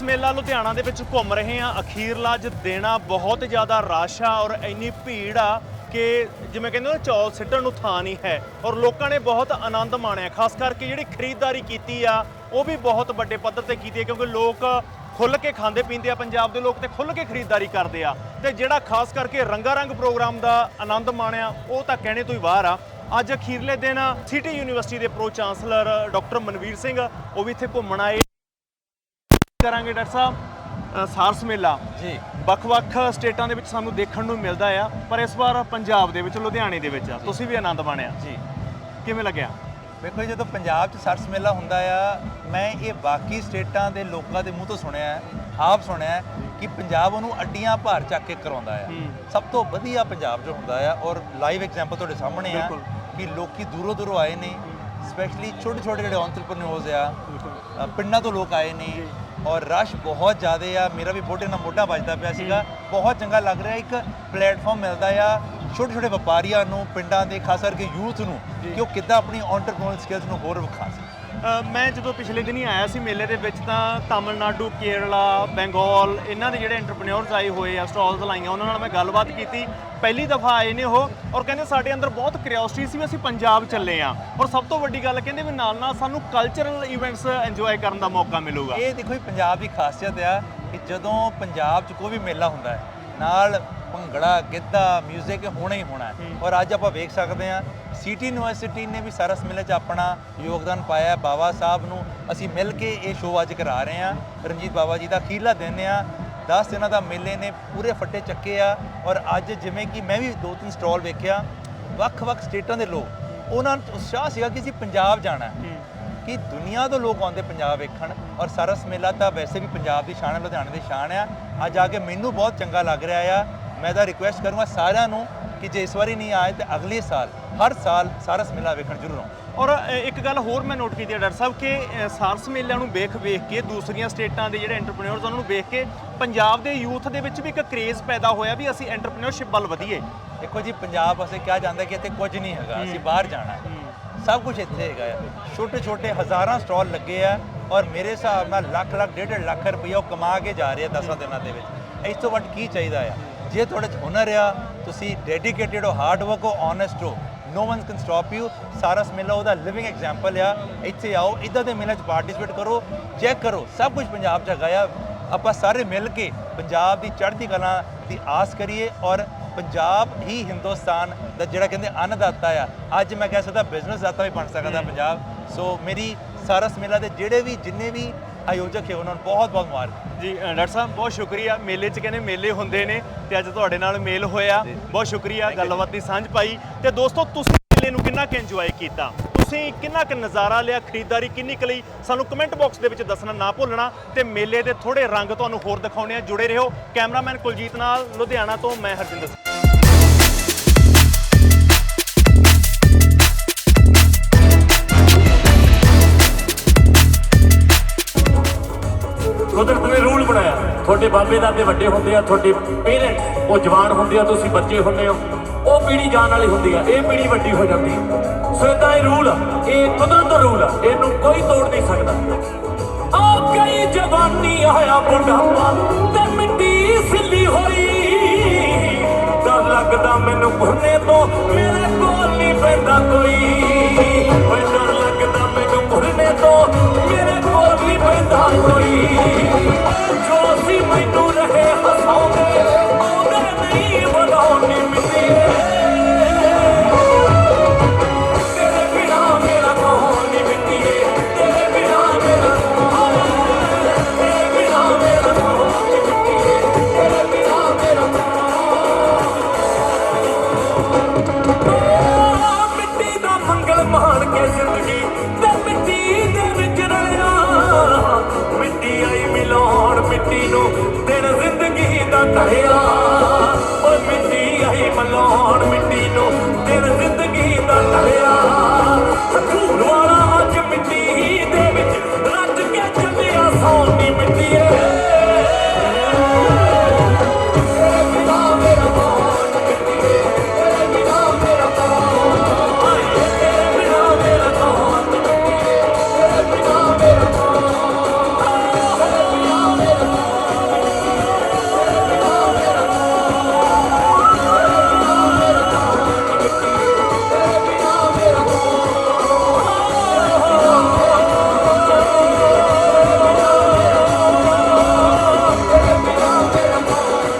ਇਸ ਮੇਲਾ ਲੁਧਿਆਣਾ ਦੇ ਵਿੱਚ ਘੁੰਮ ਰਹੇ ਹਾਂ। ਅਖੀਰਲਾ ਅੱਜ ਦੇਣਾ ਬਹੁਤ ਜ਼ਿਆਦਾ ਰਸ਼ ਆ ਔਰ ਇੰਨੀ ਭੀੜ ਆ ਕਿ ਜਿਵੇਂ ਕਹਿੰਦੇ ਨੇ, ਚੌਲ ਸਿੱਟਣ ਨੂੰ ਥਾਂ ਨਹੀਂ ਹੈ ਔਰ ਲੋਕਾਂ ਨੇ ਬਹੁਤ ਆਨੰਦ ਮਾਣਿਆ। ਖਾਸ ਕਰਕੇ ਜਿਹੜੀ ਖਰੀਦਦਾਰੀ ਕੀਤੀ ਆ, ਉਹ ਵੀ ਬਹੁਤ ਵੱਡੇ ਪੱਧਰ ਤੇ ਕੀਤੀ ਹੈ ਕਿਉਂਕਿ ਲੋਕ ਖੁੱਲ ਕੇ ਖਾਂਦੇ ਪੀਂਦੇ ਆ ਪੰਜਾਬ ਦੇ ਲੋਕ ਤੇ ਖੁੱਲ ਕੇ ਖਰੀਦਦਾਰੀ ਕਰਦੇ ਆ। ਤੇ ਜਿਹੜਾ ਖਾਸ ਕਰਕੇ ਰੰਗਾ ਰੰਗ ਪ੍ਰੋਗਰਾਮ ਦਾ ਆਨੰਦ ਮਾਣਿਆ, ਉਹ ਤਾਂ ਕਹਿਣੇ ਤੋਂ ਹੀ ਬਾਹਰ ਆ। ਅੱਜ ਅਖੀਰਲੇ ਦਿਨ ਸਿਟੀ ਯੂਨੀਵਰਸਿਟੀ ਦੇ pro chancellor doctor Manvir Singh, ਉਹ ਵੀ ਇੱਥੇ ਘੁੰਮਣ ਆਏ। ਕਰਾਂਗੇ ਡਾਕਟਰ ਸਾਹਿਬ ਸਾਰਸ ਮੇਲਾ। ਜੀ। ਵੱਖ-ਵੱਖ ਸਟੇਟਾਂ ਦੇ ਵਿੱਚ ਸਾਨੂੰ ਦੇਖਣ ਨੂੰ ਮਿਲਦਾ ਆ ਪਰ ਇਸ ਵਾਰ ਪੰਜਾਬ ਦੇ ਵਿੱਚ ਲੁਧਿਆਣੇ ਦੇ ਵਿੱਚ ਆ। ਤੁਸੀਂ ਵੀ ਆਨੰਦ ਮਾਣਿਆ? ਜੀ। ਕਿਵੇਂ ਲੱਗਿਆ? ਵੇਖੋ ਜੀ, ਜਦੋਂ ਪੰਜਾਬ 'ਚ ਸਰਸ ਮੇਲਾ ਹੁੰਦਾ ਆ ਮੈਂ ਇਹ ਬਾਕੀ ਸਟੇਟਾਂ ਦੇ ਲੋਕਾਂ ਦੇ ਮੂੰਹ ਤੋਂ ਸੁਣਿਆ ਹੈ, ਆਪ ਸੁਣਿਆ ਹੈ ਕਿ ਪੰਜਾਬ ਉਹਨੂੰ ਅੱਡੀਆਂ ਭਾਰ ਚੱਕ ਕੇ ਕਰਾਉਂਦਾ ਆ। ਹੂੰ। ਸਭ ਤੋਂ ਵਧੀਆ ਪੰਜਾਬ 'ਚ ਹੁੰਦਾ ਆ ਔਰ ਲਾਈਵ ਐਗਜ਼ਾਮਪਲ ਤੁਹਾਡੇ ਸਾਹਮਣੇ ਆ ਬਿਲਕੁਲ। ਕਿ ਲੋਕੀ ਦੂਰੋਂ ਦੂਰੋਂ ਆਏ ਨੇ ਸਪੈਸ਼ਲੀ ਛੋਟੇ ਛੋਟੇ ਜਿਹੜੇ ਐਂਟਰਪ੍ਰੈਨਿਓਰਸ ਆ ਅ, ਪਿੰਡਾਂ ਤੋਂ ਲੋਕ ਆਏ ਨੇ। ਔਰ ਰਸ਼ ਬਹੁਤ ਜ਼ਿਆਦਾ ਆ। ਮੇਰਾ ਵੀ ਮੋਢੇ ਨਾਲ ਮੋਢਾ ਵੱਜਦਾ ਪਿਆ ਸੀਗਾ। ਬਹੁਤ ਚੰਗਾ ਲੱਗ ਰਿਹਾ। ਇੱਕ ਪਲੇਟਫਾਰਮ ਮਿਲਦਾ ਆ ਛੋਟੇ ਛੋਟੇ ਵਪਾਰੀਆਂ ਨੂੰ ਪਿੰਡਾਂ ਦੇ ਖਾਸ ਕਰਕੇ ਯੂਥ ਨੂੰ ਕਿ ਉਹ ਕਿੱਦਾਂ ਆਪਣੀ ਐਂਟਰਪ੍ਰੈਨਿਓਰ ਸਕਿੱਲਸ ਨੂੰ ਹੋਰ ਵਿਖਾ ਸਕਣ। ਮੈਂ ਜਦੋਂ ਪਿਛਲੇ ਦਿਨੀ ਆਇਆ ਸੀ ਮੇਲੇ ਦੇ ਵਿੱਚ ਤਾਂ ਤਾਮਿਲਨਾਡੂ, ਕੇਰਲਾ, ਬੰਗਾਲ, ਇਹਨਾਂ ਦੇ ਜਿਹੜੇ ਐਂਟਰਪ੍ਰੈਨਿਓਰਸ ਆਏ ਹੋਏ ਆ ਸਟਾਲਸ ਲਾਈਆਂ, ਉਹਨਾਂ ਨਾਲ ਮੈਂ ਗੱਲਬਾਤ ਕੀਤੀ। ਪਹਿਲੀ ਦਫਾ ਆਏ ਨੇ ਉਹ ਔਰ ਕਹਿੰਦੇ ਸਾਡੇ ਅੰਦਰ ਬਹੁਤ ਕਿਉਰਿਓਸਿਟੀ ਸੀ ਵੀ ਅਸੀਂ ਪੰਜਾਬ ਚੱਲੇ ਆ। ਔਰ ਸਭ ਤੋਂ ਵੱਡੀ ਗੱਲ ਕਹਿੰਦੇ ਵੀ ਨਾਲ ਨਾਲ ਸਾਨੂੰ ਕਲਚਰਲ ਇਵੈਂਟਸ ਇੰਜੋਏ ਕਰਨ ਦਾ ਮੌਕਾ ਮਿਲੂਗਾ। ਇਹ ਦੇਖੋ ਜੀ, ਪੰਜਾਬ ਦੀ ਖਾਸੀਅਤ ਆ ਕਿ ਜਦੋਂ ਪੰਜਾਬ 'ਚ ਕੋਈ ਵੀ ਮੇਲਾ ਹੁੰਦਾ ਹੈ, ਨਾਲ ਭੰਗੜਾ ਗਿੱਧਾ 뮤직 ਹੋਣਾ ਹੀ ਹੋਣਾ। ਹੈ। ਔਰ ਅੱਜ ਆਪਾਂ ਵੇਖ ਸਕਦੇ ਹਾਂ ਸਿਟੀ ਯੂਨੀਵਰਸਿਟੀ ਨੇ ਵੀ ਸਰਸ ਮੇਲੇ 'ਚ ਆਪਣਾ ਯੋਗਦਾਨ ਪਾਇਆ। ਹੈ। ਬਾਬਾ ਸਾਹਿਬ ਨੂੰ ਅਸੀਂ ਮਿਲ ਕੇ ਇਹ ਸ਼ੋਅ ਅੱਜ ਕਰਾ ਰਹੇ ਹਾਂ। ਰਣਜੀਤ ਬਾਬਾ ਜੀ ਦਾ ਅਖੀਰਲਾ ਦਿਨ ਆ। 10 ਦਿਨਾਂ ਦਾ ਮੇਲੇ ਨੇ ਪੂਰੇ ਫੱਟੇ ਚੱਕੇ ਆ। ਔਰ ਅੱਜ ਜਿਵੇਂ ਕਿ ਮੈਂ ਵੀ ਦੋ ਤਿੰਨ ਸਟਾਲ ਵੇਖਿਆ ਵੱਖ-ਵੱਖ ਸਟੇਟਾਂ ਦੇ ਲੋਕ ਉਹਨਾਂ ਨੂੰ ਉਤਸ਼ਾਹ ਸੀਗਾ ਕਿ ਅਸੀਂ ਪੰਜਾਬ ਜਾਣਾ। ਹੈ। ਕਿ ਦੁਨੀਆ ਤੋਂ ਲੋਕ ਆਉਂਦੇ ਪੰਜਾਬ ਵੇਖਣ। ਔਰ ਸਰਸ ਮੇਲਾ ਤਾਂ ਵੈਸੇ ਵੀ ਪੰਜਾਬ ਦੀ ਸ਼ਾਨ ਹੈ ਲੁਧਿਆਣੇ ਦੀ ਸ਼ਾਨ ਆ। ਅੱਜ ਆ ਕੇ ਮੈਨੂੰ ਬਹੁਤ ਚੰਗਾ ਲੱਗ ਰਿਹਾ ਆ। ਮੈਂ ਤਾਂ ਰਿਕੁਐਸਟ ਕਰੂੰਗਾ ਸਾਰਿਆਂ ਨੂੰ ਕਿ ਜੇ ਇਸ ਵਾਰੀ ਨਹੀਂ ਆਏ ਤੇ ਅਗਲੇ ਸਾਲ ਹਰ ਸਾਲ ਸਰਸ ਮੇਲਾ ਵੇਖਣ ਜ਼ਰੂਰ ਆਓ। ਔਰ ਇੱਕ ਗੱਲ ਹੋਰ ਮੈਂ ਨੋਟ ਕੀਤੀ ਹੈ ਡਾਕਟਰ ਸਾਹਿਬ ਕਿ ਸਾਰਸ ਮੇਲਿਆਂ ਨੂੰ ਵੇਖ ਵੇਖ ਕੇ ਦੂਸਰੀਆਂ ਸਟੇਟਾਂ ਦੇ ਜਿਹੜੇ ਐਂਟਰਪ੍ਰੈਨਿਓਰਸ ਉਹਨਾਂ ਨੂੰ ਵੇਖ ਕੇ ਪੰਜਾਬ ਦੇ ਯੂਥ ਦੇ ਵਿੱਚ ਵੀ ਇੱਕ ਕ੍ਰੇਜ਼ ਪੈਦਾ ਹੋਇਆ ਵੀ ਅਸੀਂ ਐਂਟਰਪ੍ਰੈਨਿਓਰਸ਼ਿਪ ਵੱਲ ਵਧੀਏ। ਦੇਖੋ ਜੀ ਪੰਜਾਬ ਵਾਸਤੇ ਕਿਹਾ ਜਾਂਦਾ ਕਿ ਇੱਥੇ ਕੁਝ ਨਹੀਂ ਹੈਗਾ ਅਸੀਂ ਬਾਹਰ ਜਾਣਾ ਹੈ। ਸਭ ਕੁਝ ਇੱਥੇ ਹੈਗਾ ਛੋਟੇ ਛੋਟੇ ਹਜ਼ਾਰਾਂ ਸਟਾਲ ਲੱਗੇ ਆ ਔਰ ਮੇਰੇ ਹਿਸਾਬ ਨਾਲ ਲੱਖ ਲੱਖ ਡੇਢ ਡੇਢ ਲੱਖ ਰੁਪਈਆ ਉਹ ਕਮਾ ਕੇ ਜਾ ਰਹੇ ਆ 10 ਦਿਨਾਂ ਦੇ ਵਿੱਚ। ਇਸ ਤੋਂ ਵੱਧ ਕੀ ਚਾਹੀਦਾ ਆ? ਜੇ ਤੁਹਾਡੇ 'ਚ ਹੁਨਰ ਆ ਤੁਸੀਂ ਡੈਡੀਕੇਟਿਡ ਹੋ ਹਾਰਡ ਵਰਕ ਹੋ ਓਨੈਸਟ ਹੋ no one can stop you Saras Mela ਉਹਦਾ ਲਿਵਿੰਗ ਐਗਜ਼ਾਮਪਲ ਆ ਇੱਥੇ ਆਓ ਇਦਾਂ ਦੇ ਮੇਲੇ 'ਚ ਪਾਰਟਿਸਿਪੇਟ ਕਰੋ ਚੈੱਕ ਕਰੋ ਸਭ ਕੁਝ ਪੰਜਾਬ 'ਚ ਹੈਗਾ ਆ। ਆਪਾਂ ਸਾਰੇ ਮਿਲ ਕੇ ਪੰਜਾਬ ਦੀ ਚੜ੍ਹਦੀ ਕਲਾ ਦੀ ਆਸ ਕਰੀਏ ਔਰ ਪੰਜਾਬ ਹੀ ਹਿੰਦੁਸਤਾਨ ਦਾ ਜਿਹੜਾ ਕਹਿੰਦੇ ਅੰਨਦਾਤਾ ਆ। ਅੱਜ ਮੈਂ ਕਹਿ ਸਕਦਾ ਬਿਜ਼ਨਸ ਦਾਤਾ ਵੀ ਬਣ ਸਕਦਾ ਪੰਜਾਬ। ਸੋ ਮੇਰੀ ਸਾਰਸ ਮੇਲਾ ਦੇ ਜਿਹੜੇ ਵੀ ਜਿੰਨੇ ਵੀ ਆਯੋਜਕ ਹੈ ਉਹਨਾਂ ਨੂੰ ਬਹੁਤ ਬਹੁਤ ਮੁਬਾਰਕ ਜੀ ਅ, ਡਾਕਟਰ ਸਾਹਿਬ ਬਹੁਤ ਸ਼ੁਕਰੀਆ। ਮੇਲੇ 'ਚ ਕਹਿੰਦੇ ਮੇਲੇ ਹੁੰਦੇ ਨੇ ਤੇ ਅੱਜ ਤੁਹਾਡੇ ਨਾਲ ਮੇਲ ਹੋਇਆ। ਬਹੁਤ ਸ਼ੁਕਰੀਆ ਗੱਲਬਾਤ ਦੀ ਸਾਂਝ ਪਾਈ। ਤੇ ਦੋਸਤੋ ਤੁਸੀਂ ਮੇਲੇ ਨੂੰ ਕਿੰਨਾ ਕੁ ਇੰਜੋਏ ਕੀਤਾ? ਤੁਸੀਂ ਕਿੰਨਾ ਕੁ ਨਜ਼ਾਰਾ ਲਿਆ? ਖਰੀਦਦਾਰੀ ਕਿੰਨੀ ਕੁ ਲਈ? ਸਾਨੂੰ ਕਮੈਂਟ ਬਾਕਸ ਦੇ ਵਿੱਚ ਦੱਸਣਾ ਨਾ ਭੁੱਲਣਾ। ਤੇ ਮੇਲੇ ਦੇ ਥੋੜੇ ਰੰਗ ਤੁਹਾਨੂੰ ਹੋਰ ਦਿਖਾਉਣੇ ਆ। ਜੁੜੇ ਰਹੋ। ਕੈਮਰਾਮੈਨ ਕੁਲਜੀਤ ਨਾਲ ਲੁਧਿਆਣਾ ਤੋਂ ਮੈਂ ਹਰਜਿੰਦਰ ਸਿੰਘ। ਬਾਬੇ ਦਾਦੇ ਵੱਡੇ ਹੁੰਦੇ ਆ, ਤੁਹਾਡੇ ਪੇਰੈਂਟ ਉਹ ਜਵਾਨ ਹੁੰਦੇ ਆ, ਤੁਸੀਂ ਬੱਚੇ ਹੁੰਦੇ ਹੋ, ਉਹ ਪੀੜੀ ਜਾਣ ਵਾਲੀ ਹੁੰਦੀ ਆ, ਇਹ ਪੀੜੀ ਵੱਡੀ ਹੋ ਜਾਂਦੀ ਸੋ ਇਦਾਂ ਇਹ ਰੂਲ ਆ, ਇਹ ਕੁਦਰਤ ਰੂਲ ਆ, ਇਹਨੂੰ ਕੋਈ ਤੋੜ ਨਹੀਂ ਸਕਦਾ। ਆ ਗਈ ਜਵਾਨੀ ਆਇਆ ਬੁਢਾਪਾ, ਤੇ ਮਿੱਟੀ ਸਿੱਲੀ ਹੋਈ। ਡਰ ਲੱਗਦਾ ਮੈਨੂੰ ਭੁਰਨੇ ਮੇਰੇ ਕੋਲ ਨਹੀਂ ਤੋਂ, ਮੇਰੇ ਕੋਲ ਨਹੀਂ ਪੈਂਦਾ ਕੋਈ।